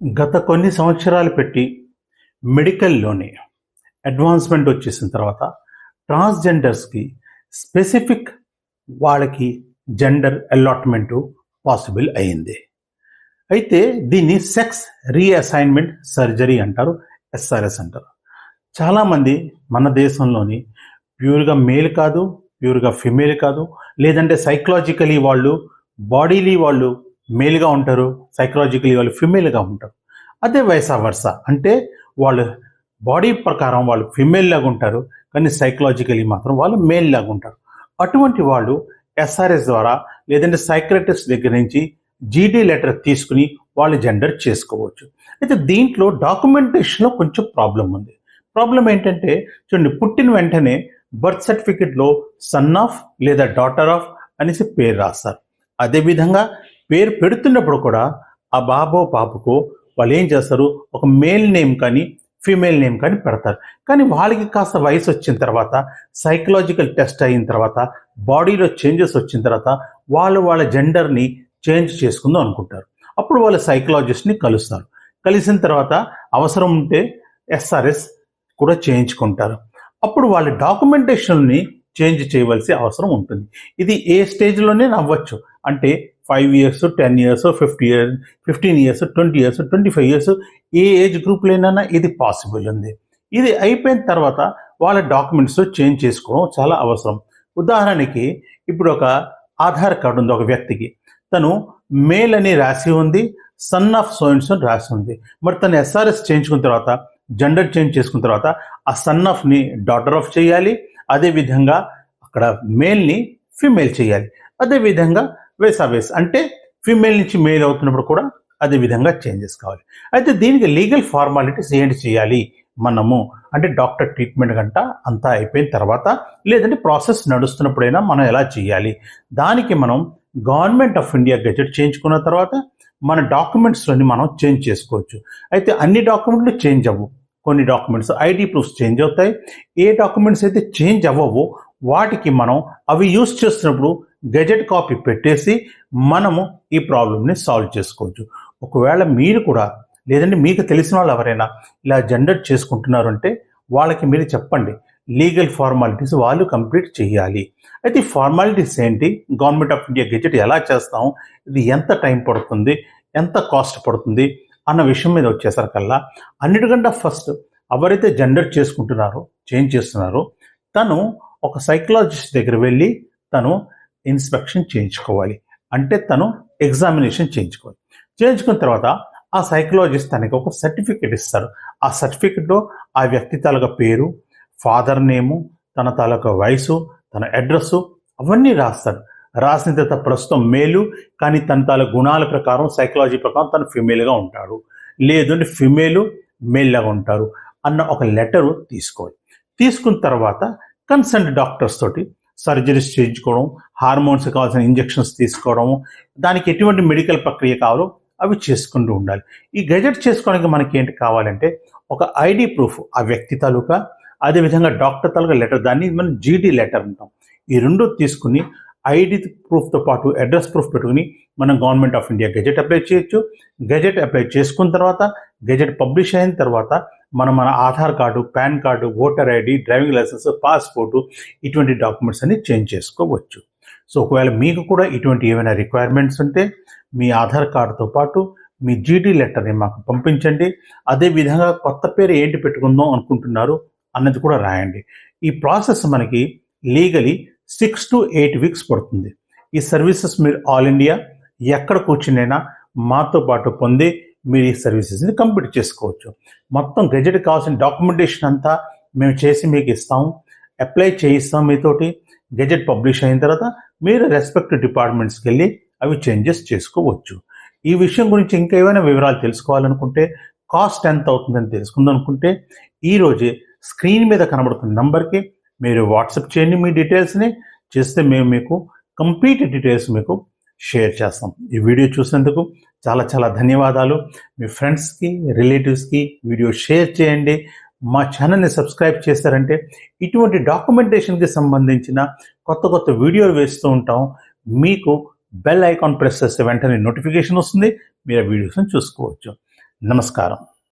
గత కొన్ని సంవత్సరాలు పెట్టి మెడికల్లోనే అడ్వాన్స్మెంట్ వచ్చేసిన తర్వాత ట్రాన్స్జెండర్స్కి స్పెసిఫిక్ వాళ్ళకి జెండర్ అలాట్మెంటు పాసిబుల్ అయింది అయితే దీన్ని సెక్స్ రీఅసైన్మెంట్ సర్జరీ అంటారు ఎస్ఆర్ఎస్ అంటారు. చాలామంది మన దేశంలోని ప్యూర్గా మేల్ కాదు ప్యూర్గా ఫిమేల్ కాదు లేదంటే సైకలాజికలీ వాళ్ళు బాడీలీ వాళ్ళు మేల్గా ఉంటారు సైకలాజికలీ వాళ్ళు ఫిమేల్గా ఉంటారు. అదే వయసా వరుస అంటే వాళ్ళు బాడీ ప్రకారం వాళ్ళు ఫిమేల్ లాగా ఉంటారు కానీ సైకలాజికలీ మాత్రం వాళ్ళు మేల్ లాగా ఉంటారు. అటువంటి వాళ్ళు ఎస్ఆర్ఎస్ ద్వారా లేదంటే సైక్రటిస్ట్ దగ్గర నుంచి జీడీ లెటర్ తీసుకుని వాళ్ళు జెండర్ చేసుకోవచ్చు. అయితే దీంట్లో డాక్యుమెంటేషన్లో కొంచెం ప్రాబ్లం ఉంది. ప్రాబ్లం ఏంటంటే చూడండి పుట్టిన వెంటనే బర్త్ సర్టిఫికెట్లో సన్ ఆఫ్ లేదా డాటర్ ఆఫ్ అనేసి పేరు రాస్తారు. అదేవిధంగా పేరు పెడుతున్నప్పుడు కూడా ఆ బాబో పాపకు వాళ్ళు ఏం చేస్తారు? ఒక మేల్ నేమ్ కానీ ఫీమేల్ నేమ్ కానీ పెడతారు. కానీ వాళ్ళకి కాస్త వయసు వచ్చిన తర్వాత సైకలాజికల్ టెస్ట్ అయిన తర్వాత బాడీలో చేంజెస్ వచ్చిన తర్వాత వాళ్ళు వాళ్ళ జెండర్ని చేంజ్ చేసుకుందాం అనుకుంటారు. అప్పుడు వాళ్ళు సైకలాజిస్ట్ని కలుస్తారు. కలిసిన తర్వాత అవసరం ఉంటే ఎస్ఆర్ఎస్ కూడా చేయించుకుంటారు. అప్పుడు వాళ్ళ డాక్యుమెంటేషన్ని చేంజ్ చేయవలసి అవసరం ఉంటుంది. ఇది ఏ స్టేజ్లోనే నవ్వచ్చు. అంటే five years ten years fifty years fifteen years twenty years twenty five years ఏ ఏజ్ గ్రూప్లోనైనా ఇది పాసిబుల్ ఉంది. ఇది అయిపోయిన తర్వాత వాళ్ళ డాక్యుమెంట్స్ చేంజ్ చేసుకోవడం చాలా అవసరం. ఉదాహరణకి ఇప్పుడు ఒక ఆధార్ కార్డు ఉంది ఒక వ్యక్తికి. తను మేల్ అని రాసి ఉంది సన్ ఆఫ్ సోయిన్స్ అని రాసి ఉంది. మరి తను ఎస్ఆర్ఎస్ చేయించుకున్న తర్వాత జెండర్ చేంజ్ చేసుకున్న తర్వాత ఆ సన్ ఆఫ్ని డాటర్ ఆఫ్ చేయాలి. అదేవిధంగా అక్కడ మేల్ని ఫిమేల్ చేయాలి. అదేవిధంగా వేసా వేస్. అంటే ఫీమేల్ నుంచి మేల్ అవుతున్నప్పుడు కూడా అదే విధంగా చేంజెస్ కావాలి. అయితే దీనికి లీగల్ ఫార్మాలిటీస్ ఏంటి చేయాలి మనము? అంటే డాక్టర్ ట్రీట్మెంట్ గంట అంతా అయిపోయిన తర్వాత లేదంటే ప్రాసెస్ నడుస్తున్నప్పుడైనా మనం ఎలా చేయాలి? దానికి మనం గవర్నమెంట్ ఆఫ్ ఇండియా గెజెట్ చేయించుకున్న తర్వాత మన డాక్యుమెంట్స్లోని మనం చేంజ్ చేసుకోవచ్చు. అయితే అన్ని డాక్యుమెంట్లు చేంజ్ అవ్వు. కొన్ని డాక్యుమెంట్స్ ఐడి ప్రూఫ్స్ చేంజ్ అవుతాయి. ఏ డాక్యుమెంట్స్ అయితే చేంజ్ అవ్వవో వాటికి మనం అవి యూస్ చేస్తున్నప్పుడు గెజెట్ కాపీ పెట్టేసి మనము ఈ ప్రాబ్లమ్ని సాల్వ్ చేసుకోవచ్చు. ఒకవేళ మీరు కూడా లేదంటే మీకు తెలిసిన వాళ్ళు ఎవరైనా ఇలా జెండర్ చేసుకుంటున్నారు అంటే వాళ్ళకి మీరు చెప్పండి. లీగల్ ఫార్మాలిటీస్ వాళ్ళు కంప్లీట్ చేయాలి. అయితే ఫార్మాలిటీస్ ఏంటి? గవర్నమెంట్ ఆఫ్ ఇండియా గెజెట్ ఎలా చేస్తాం ఇది ఎంత టైం పడుతుంది? ఎంత కాస్ట్ పడుతుంది? అన్న విషయం మీద వచ్చేసరికల్లా అన్నిటికంటే ఫస్ట్ ఎవరైతే జెండర్ చేసుకుంటున్నారో చేంజ్ చేస్తున్నారో తను ఒక సైకలాజిస్ట్ దగ్గర వెళ్ళి తను ఇన్స్పెక్షన్ చేయించుకోవాలి. అంటే తను ఎగ్జామినేషన్ చేయించుకోవాలి. చేయించుకున్న తర్వాత ఆ సైకలాజిస్ట్ తనకి ఒక సర్టిఫికేట్ ఇస్తారు. ఆ సర్టిఫికెట్లో ఆ వ్యక్తి తాలూకా పేరు ఫాదర్ నేము తన తాలూకా వయసు తన అడ్రస్సు అవన్నీ రాస్తాడు రాసిన తర్వాత ప్రస్తుతం మేలు కానీ తన తాలూకా గుణాల ప్రకారం సైకలాజీ ప్రకారం తను ఫిమేల్గా ఉంటాడు. లేదు అంటే ఫిమేలు మేల్లాగా ఉంటారు అన్న ఒక లెటరు తీసుకోవాలి. తీసుకున్న తర్వాత కన్సల్ట్ డాక్టర్స్ తోటి సర్జరీస్ చేయించుకోవడం హార్మోన్స్ కావాల్సిన ఇంజెక్షన్స్ తీసుకోవడం దానికి ఎటువంటి మెడికల్ ప్రక్రియ కావాలో అవి చేసుకుంటూ ఉండాలి. ఈ గెజెట్ చేసుకోవడానికి మనకి ఏంటి కావాలంటే ఒక ఐడి ప్రూఫ్ ఆ వ్యక్తి తాలూకా అదేవిధంగా డాక్టర్ తాలూకా లెటర్ దాన్ని మనం జీడీ లెటర్ అంటాం. ఈ రెండు తీసుకుని ఐడి ప్రూఫ్తో పాటు అడ్రస్ ప్రూఫ్ పెట్టుకుని మనం government of India gazette apply చేయొచ్చు. గెజెట్ అప్లై చేసుకున్న తర్వాత గెజెట్ పబ్లిష్ అయిన తర్వాత మనం మన Aadhaar card PAN card voter ID driving licence passport ఇటువంటి డాక్యుమెంట్స్ అన్ని చేంజ్ చేసుకోవచ్చు. సో ఒకవేళ మీకు కూడా ఇటువంటి ఏమైనా రిక్వైర్మెంట్స్ ఉంటే మీ ఆధార్ కార్డుతో పాటు మీ జీటీ లెటర్ని మాకు పంపించండి. అదేవిధంగా కొత్త పేరు ఏంటి పెట్టుకుందాం అనుకుంటున్నారు అన్నది కూడా రాయండి. ఈ ప్రాసెస్ మనకి legally six to eight weeks పడుతుంది. ఈ సర్వీసెస్ మీరు ఆల్ ఇండియా ఎక్కడ కూర్చునైనా మాతో పాటు పొంది మీరు ఈ సర్వీసెస్ని కంప్లీట్ చేసుకోవచ్చు. మొత్తం గెజెట్ కావాల్సిన డాక్యుమెంటేషన్ అంతా మేము చేసి మీకు ఇస్తాం. అప్లై చేయిస్తాం మీతోటి. గెజెట్ పబ్లిష్ అయిన తర్వాత మీరు రెస్పెక్టివ్ డిపార్ట్మెంట్స్కి వెళ్ళి అవి చేంజెస్ చేసుకోవచ్చు. ఈ విషయం గురించి ఇంకా ఏమైనా వివరాలు తెలుసుకోవాలనుకుంటే కాస్ట్ ఎంత అవుతుందని తెలుసుకుందనుకుంటే ఈరోజే స్క్రీన్ మీద కనబడుతున్న నంబర్కి మీరు వాట్సాప్ చేయండి మీ డీటెయిల్స్ని చేస్తే మేము మీకు కంప్లీట్ డీటెయిల్స్ మీకు షేర్ చేస్తాం. ఈ వీడియో చూసినందుకు చాలా చాలా ధన్యవాదాలు. మీ ఫ్రెండ్స్కి రిలేటివ్స్కి వీడియో షేర్ చేయండి. మా ఛానల్ని సబ్స్క్రైబ్ చేశారంటే ఇటువంటి డాక్యుమెంటేషన్కి సంబంధించిన కొత్త కొత్త వీడియోలు వేస్తూ ఉంటాం. మీకు బెల్ ఐకాన్ ప్రెస్ చేస్తే వెంటనే నోటిఫికేషన్ వస్తుంది. మీరు ఆ వీడియోస్ని చూసుకోవచ్చు. నమస్కారం.